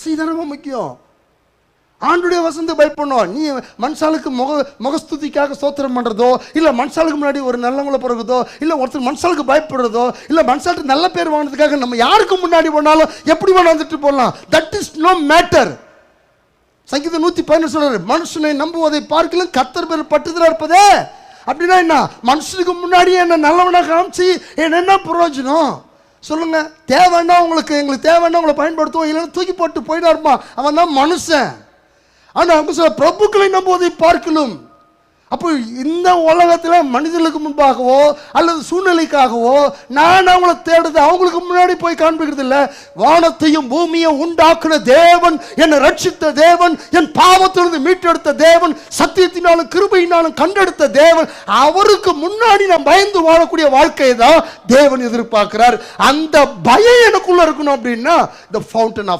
சீதான் முக்கியம். ஆண்டுடைய வசந்து பயப்படணும் நீ மனுஷாலுக்கு முக முகஸ்துதிக்காக சோத்திரம் பண்ணுறதோ இல்லை மனுஷாலுக்கு முன்னாடி ஒரு நல்லவங்களை பிறகுதோ இல்லை ஒருத்தர் மனுஷாலுக்கு பயப்படுறதோ இல்லை மனுஷாலுக்கு நல்ல பேர் வாங்கினதுக்காக நம்ம யாருக்கு முன்னாடி போனாலும் எப்படி வேணால் வந்துட்டு போடலாம் தட் இஸ் நோ மேட்டர் சங்கீதம் நூற்றி பதினெட்டு சொல்கிறார் மனுஷனை நம்புவதை பார்க்கலாம் கத்தர் பேர் பட்டுதலாக இருப்பதே. அப்படின்னா என்ன? மனுஷனுக்கு முன்னாடி என்ன நல்லவனாக காமிச்சு என்ன என்ன பிரயோஜனம்? சொல்லுங்க. தேவைன்னா உங்களுக்கு எங்களுக்கு தேவைன்னா உங்களை பயன்படுத்துவோம். இல்லைன்னா தூக்கி போட்டு போயிடாருமா. அவன் தான் மனுஷன். ஆனால் அவங்க சொல்ல பிரபுக்களை நம்புவதை பார்க்கலும் அப்போ இந்த உலகத்தில் மனிதர்களுக்கு முன்பாகவோ அல்லது சூழ்நிலைக்காகவோ நான் அவங்கள தேடுது அவங்களுக்கு முன்னாடி போய் காண்பிக்கிறது இல்லை. வானத்தையும் பூமியையும் உண்டாக்குன தேவன் என்னை ரட்சித்த தேவன் என் பாவத்திலிருந்து மீட்டெடுத்த தேவன் சத்தியத்தினாலும் கிருபையினாலும் கண்டெடுத்த தேவன். அவருக்கு முன்னாடி நான் பயந்து வாழக்கூடிய வாழ்க்கையை தான் தேவன் எதிர்பார்க்கிறார். அந்த பயம் எனக்குள்ள இருக்கணும் அப்படின்னா த ஃபவுண்டன் ஆஃப்